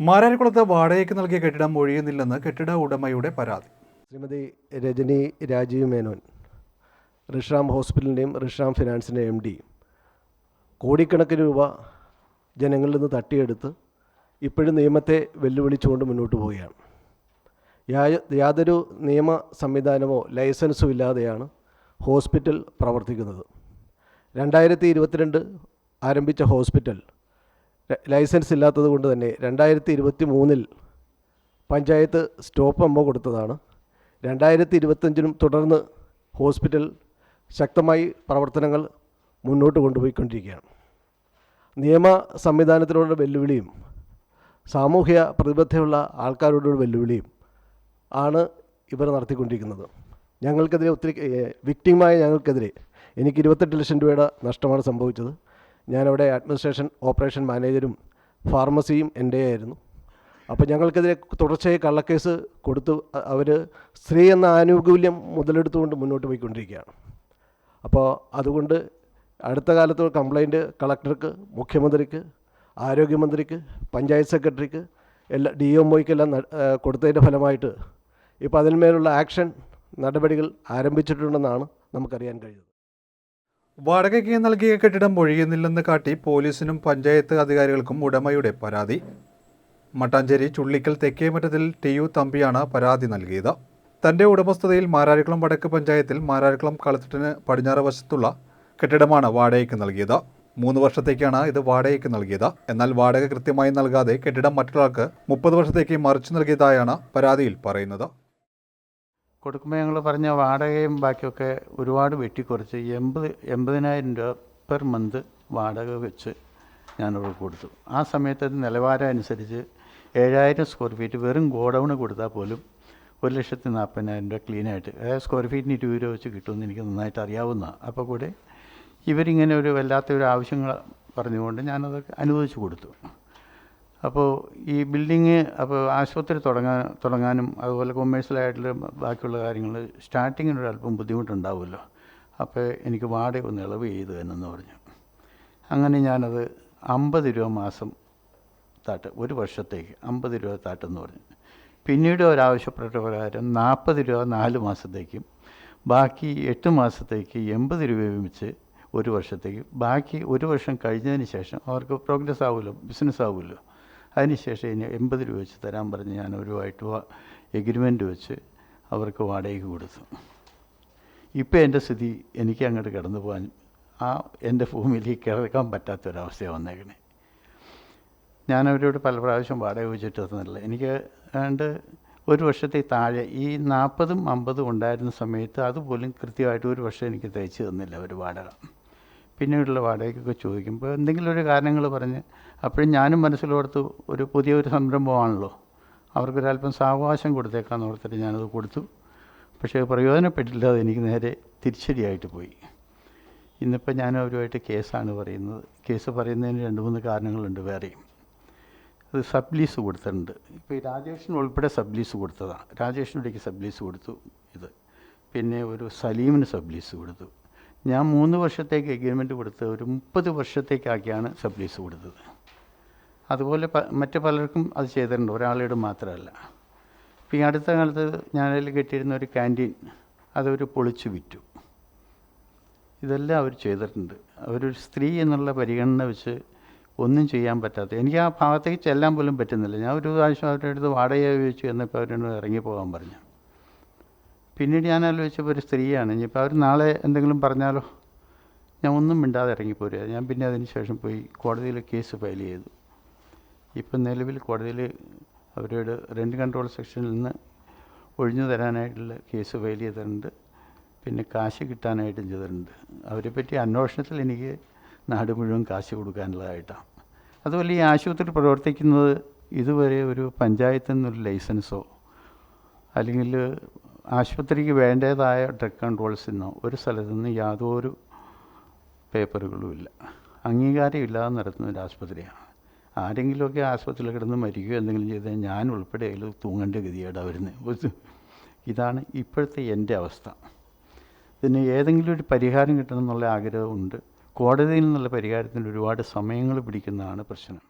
മാരാരിക്കുളത്ത് വാടകയ്ക്ക് നൽകിയ കെട്ടിടം ഒഴിയുന്നില്ലെന്ന് കെട്ടിട ഉടമയുടെ പരാതി. ശ്രീമതി രജനി രാജീവ് മേനോൻ ഋഷാം ഹോസ്പിറ്റലിന്റെയും ഋഷാം ഫിനാൻസിന്റെയും എം ഡി കോടിക്കണക്കിന് രൂപ ജനങ്ങളിൽ നിന്ന് തട്ടിയെടുത്ത് ഇപ്പോഴും നിയമത്തെ വെല്ലുവിളിച്ചുകൊണ്ട് മുന്നോട്ട് പോവുകയാണ്. യാതൊരു നിയമ സംവിധാനമോ ലൈസൻസും ഇല്ലാതെയാണ് ഹോസ്പിറ്റൽ പ്രവർത്തിക്കുന്നത്. രണ്ടായിരത്തി ഇരുപത്തിരണ്ട് ആരംഭിച്ച ഹോസ്പിറ്റൽ ലൈസൻസ് ഇല്ലാത്തത് കൊണ്ട് തന്നെ രണ്ടായിരത്തി ഇരുപത്തി മൂന്നിൽ പഞ്ചായത്ത് സ്റ്റോപ്പ് അമ്മ കൊടുത്തതാണ്. രണ്ടായിരത്തി ഇരുപത്തഞ്ചിനും തുടർന്ന് ഹോസ്പിറ്റൽ ശക്തമായി പ്രവർത്തനങ്ങൾ മുന്നോട്ട് കൊണ്ടുപോയിക്കൊണ്ടിരിക്കുകയാണ്. നിയമ സംവിധാനത്തിലുള്ള വെല്ലുവിളിയും സാമൂഹ്യ പ്രതിബദ്ധതയുള്ള ആൾക്കാരോടുള്ള വെല്ലുവിളിയും ആണ് ഇവർ നടത്തിക്കൊണ്ടിരിക്കുന്നത്. ഞങ്ങൾക്കെതിരെ ഒത്തിരി വിക്ടിമായ ഞങ്ങൾക്കെതിരെ എനിക്ക് ഇരുപത്തെട്ട് ലക്ഷം രൂപയുടെ നഷ്ടമാണ് സംഭവിച്ചത്. ഞാനവിടെ അഡ്മിനിസ്ട്രേഷൻ ഓപ്പറേഷൻ മാനേജരും ഫാർമസിയും എന്റെ ആയിരുന്നു അപ്പോൾ ഞങ്ങൾക്കെതിരെ തുടർച്ചയായി കള്ളക്കേസ് കൊടുത്തു അവർ സ്ത്രീ എന്ന ആനുകൂല്യം മുതലെടുത്തുകൊണ്ട് മുന്നോട്ട് പോയിക്കൊണ്ടിരിക്കുകയാണ്. അപ്പോൾ അതുകൊണ്ട് അടുത്ത കാലത്ത് കംപ്ലൈന്റ് കളക്ടർക്ക് മുഖ്യമന്ത്രിക്ക് ആരോഗ്യമന്ത്രിക്ക് പഞ്ചായത്ത് സെക്രട്ടറിക്ക് എല്ലാ ഡി എം ഒയ്ക്കെല്ലാം കൊടുത്തതിന്റെ ഫലമായിട്ട് ഇപ്പോൾ അതിന്മേലുള്ള ആക്ഷൻ നടപടികൾ ആരംഭിച്ചിട്ടുണ്ടെന്നാണ് നമുക്കറിയാൻ കഴിയുന്നത്. വാടകയ്ക്ക് നൽകിയ കെട്ടിടം ഒഴിയുന്നില്ലെന്ന് കാട്ടി പോലീസിനും പഞ്ചായത്ത് അധികാരികൾക്കും ഉടമയുടെ പരാതി. മട്ടാഞ്ചേരി ചുള്ളിക്കൽ തെക്കേമറ്റത്തിൽ ടി യു തമ്പിയാണ് പരാതി നൽകിയത്. തന്റെ ഉടമസ്ഥതയിൽ മാരാരിക്കുളം വടക്ക് പഞ്ചായത്തിൽ മാരാരിക്കുളം കളത്തിട്ടിന് പടിഞ്ഞാറ് വശത്തുള്ള കെട്ടിടമാണ് വാടകയ്ക്ക് നൽകിയത്. മൂന്ന് വർഷത്തേക്കാണ് ഇത് വാടകയ്ക്ക് നൽകിയത്. എന്നാൽ വാടക കൃത്യമായി നൽകാതെ കെട്ടിടം മറ്റൊരാൾക്ക് മുപ്പത് വർഷത്തേക്ക് മറിച്ചു നൽകിയതായാണ് പരാതിയിൽ പറയുന്നത്. കൊടുക്കുമ്പോൾ ഞങ്ങൾ പറഞ്ഞ വാടകയും ബാക്കിയൊക്കെ ഒരുപാട് വെട്ടിക്കുറച്ച് എൺപത് എൺപതിനായിരം രൂപ പെർ മന്ത് വാടക വെച്ച് ഞാനവിടെ കൊടുത്തു. ആ സമയത്ത് നിലവാരം അനുസരിച്ച് ഏഴായിരം സ്ക്വയർ ഫീറ്റ് വെറും ഗോഡൗണ് കൊടുത്താൽ പോലും ഒരു ലക്ഷത്തി നാൽപ്പതിനായിരം രൂപ ക്ലീനായിട്ട്. അതായത് സ്ക്വയർ ഫീറ്റിന് ഇരുപത് രൂപ വെച്ച് കിട്ടുമെന്ന് എനിക്ക് നന്നായിട്ട് അറിയാവുന്ന അപ്പോൾ കൂടെ ഇവരിങ്ങനെ ഒരു വല്ലാത്ത ഒരു ആവശ്യങ്ങൾ പറഞ്ഞുകൊണ്ട് ഞാനത് അനുവദിച്ചു കൊടുത്തു. അപ്പോൾ ഈ ബിൽഡിങ് അപ്പോൾ ആശുപത്രി തുടങ്ങാൻ തുടങ്ങാനും അതുപോലെ കൊമേഴ്സ്യലായിട്ടുള്ള ബാക്കിയുള്ള കാര്യങ്ങൾ സ്റ്റാർട്ടിങ്ങിന് ഒരു അല്പം ബുദ്ധിമുട്ടുണ്ടാവുമല്ലോ. അപ്പോൾ എനിക്ക് വാടക ഒന്ന് ഇളവ് ചെയ്തു എന്നെന്ന് പറഞ്ഞു. അങ്ങനെ ഞാനത് അമ്പത് രൂപ മാസം താട്ട് ഒരു വർഷത്തേക്ക് അമ്പത് രൂപ താട്ടെന്ന് പറഞ്ഞു. പിന്നീട് ഒരാവശ്യപ്പെട്ട പ്രകാരം നാൽപ്പത് രൂപ നാല് മാസത്തേക്കും ബാക്കി എട്ട് മാസത്തേക്ക് എൺപത് രൂപ വെച്ച് ഒരു വർഷത്തേക്ക് ബാക്കി ഒരു വർഷം കഴിഞ്ഞതിന് ശേഷം അവർക്ക് പ്രോഗ്രസ് ആവുമല്ലോ ബിസിനസ് ആവുമല്ലോ. അതിനുശേഷം ഇനി എൺപത് രൂപ വെച്ച് തരാൻ പറഞ്ഞ് ഞാൻ ഒരു ഒരുമായിട്ട് എഗ്രിമെന്റ് വെച്ച് അവർക്ക് വാടകയ്ക്ക് കൊടുത്തു. ഇപ്പോൾ എന്റെ സ്ഥിതി എനിക്ക് അങ്ങോട്ട് കടന്നു പോകാൻ ആ എന്റെ ഭൂമിയിലേക്ക് കിടക്കാൻ പറ്റാത്തൊരവസ്ഥയാണ് വന്നേക്കണേ. ഞാൻ അവരോട് പല പ്രാവശ്യം വാടക വെച്ചിട്ട് തന്നില്ല എനിക്ക് ഏതാണ്ട് ഒരു വർഷത്തെ താഴെ ഈ നാൽപ്പതും അമ്പതും ഉണ്ടായിരുന്ന സമയത്ത് അതുപോലും കൃത്യമായിട്ട് ഒരു വർഷം എനിക്ക് തയ്ച്ച് തന്നില്ല ഒരു വാടക. പിന്നീടുള്ള വാടകയ്ക്കൊക്കെ ചോദിക്കുമ്പോൾ എന്തെങ്കിലും ഒരു കാരണങ്ങൾ പറഞ്ഞ് അപ്പോഴും ഞാനും മനസ്സിലോർത്ത് ഒരു പുതിയൊരു സംരംഭമാണല്ലോ. അവർക്കൊരല്പം സാവകാശം കൊടുത്തേക്കാന്ന് ഓർത്തിട്ട് ഞാനത് കൊടുത്തു. പക്ഷേ പ്രയോജനപ്പെട്ടില്ല അത് എനിക്ക് നേരെ തിരിച്ചടിയായിട്ട് പോയി. ഇന്നിപ്പോൾ ഞാൻ അവരുമായിട്ട് കേസാണ് പറയുന്നത്. കേസ് പറയുന്നതിന് രണ്ട് മൂന്ന് കാരണങ്ങളുണ്ട് വേറെയും. അത് സബ് ലീസ് കൊടുത്തിട്ടുണ്ട്. ഇപ്പോൾ ഈ രാജേഷിന് ഉൾപ്പെടെ സബ് ലീസ് കൊടുത്തതാണ്. രാജേഷിനുടേക്ക് സബ് ലീസ് കൊടുത്തു ഇത്. പിന്നെ ഒരു സലീമിന് സബ് ലീസ് കൊടുത്തു. ഞാൻ മൂന്ന് വർഷത്തേക്ക് എഗ്രിമെന്റ് കൊടുത്ത് ഒരു മുപ്പത് വർഷത്തേക്കാക്കിയാണ് സബ് ലീസ് കൊടുത്തത്. അതുപോലെ മറ്റു പലർക്കും അത് ചെയ്തിട്ടുണ്ട്. ഒരാളോട് മാത്രമല്ല. ഇപ്പം ഈ അടുത്ത കാലത്ത് ഞാനതിൽ കെട്ടിയിരുന്ന ഒരു ക്യാന്റീൻ അതവർ പൊളിച്ചു വിറ്റു. ഇതെല്ലാം അവർ ചെയ്തിട്ടുണ്ട്. അവരൊരു സ്ത്രീ എന്നുള്ള പരിഗണന വെച്ച് ഒന്നും ചെയ്യാൻ പറ്റാത്ത എനിക്ക് ആ ഭാഗത്തേക്ക് ചെല്ലാൻ പോലും പറ്റുന്നില്ല. ഞാൻ ഒരു പ്രാവശ്യം അവരുടെ അടുത്ത് വാടക ചോദിച്ചു എന്നപ്പോൾ അവരോട് ഇറങ്ങിപ്പോകാൻ പറഞ്ഞു. പിന്നീട് ഞാൻ ആലോചിച്ചപ്പോൾ ഒരു സ്ത്രീയാണ്. ഇനിയിപ്പോൾ അവർ നാളെ എന്തെങ്കിലും പറഞ്ഞാലോ? ഞാൻ ഒന്നും മിണ്ടാതെ ഇറങ്ങിപ്പോരുക ഞാൻ പിന്നെ അതിന് ശേഷം പോയി കോടതിയിൽ കേസ് ഫയൽ ചെയ്തു. ഇപ്പം നിലവിൽ കോടതിയിൽ അവരോട് റെന്റ് കൺട്രോൾ സെക്ഷനിൽ നിന്ന് ഒഴിഞ്ഞു തരാനായിട്ടുള്ള കേസ് ഫയൽ ചെയ്തിട്ടുണ്ട്. പിന്നെ കാശ് കിട്ടാനായിട്ടും ചെയ്തിട്ടുണ്ട്. അവരെ പറ്റി അന്വേഷണത്തിൽ എനിക്ക് നാട് മുഴുവൻ കാശ് കൊടുക്കാനുള്ളതായിട്ടാണ്. അതുപോലെ ഈ ആശുപത്രി പ്രവർത്തിക്കുന്നത് ഇതുവരെ ഒരു പഞ്ചായത്തിൽ നിന്നൊരു ലൈസൻസോ അല്ലെങ്കിൽ ആശുപത്രിക്ക് വേണ്ടതായ ഡ്രഗ് കൺട്രോൾസിൽ നിന്നോ ഒരു സ്ഥലത്തു നിന്ന് യാതൊരു പേപ്പറുകളും ഇല്ല അംഗീകാരം ഇല്ലാതെ നടത്തുന്ന ഒരു ആശുപത്രിയാണ്. ആരെങ്കിലുമൊക്കെ ആശുപത്രിയിൽ കിടന്ന് മരിക്കുകയോ എന്തെങ്കിലും ചെയ്താൽ ഞാൻ ഉൾപ്പെടെ അതിൽ തൂങ്ങേണ്ട ഗതിയേടാ വരുന്നത്. ഇതാണ് ഇപ്പോഴത്തെ എന്റെ അവസ്ഥ. ഇതിന് ഏതെങ്കിലും ഒരു പരിഹാരം കിട്ടണം എന്നുള്ള ആഗ്രഹമുണ്ട്. കോടതിയിൽ നിന്നുള്ള പരിഹാരത്തിന് ഒരുപാട് സമയങ്ങൾ പിടിക്കുന്നതാണ് പ്രശ്നം.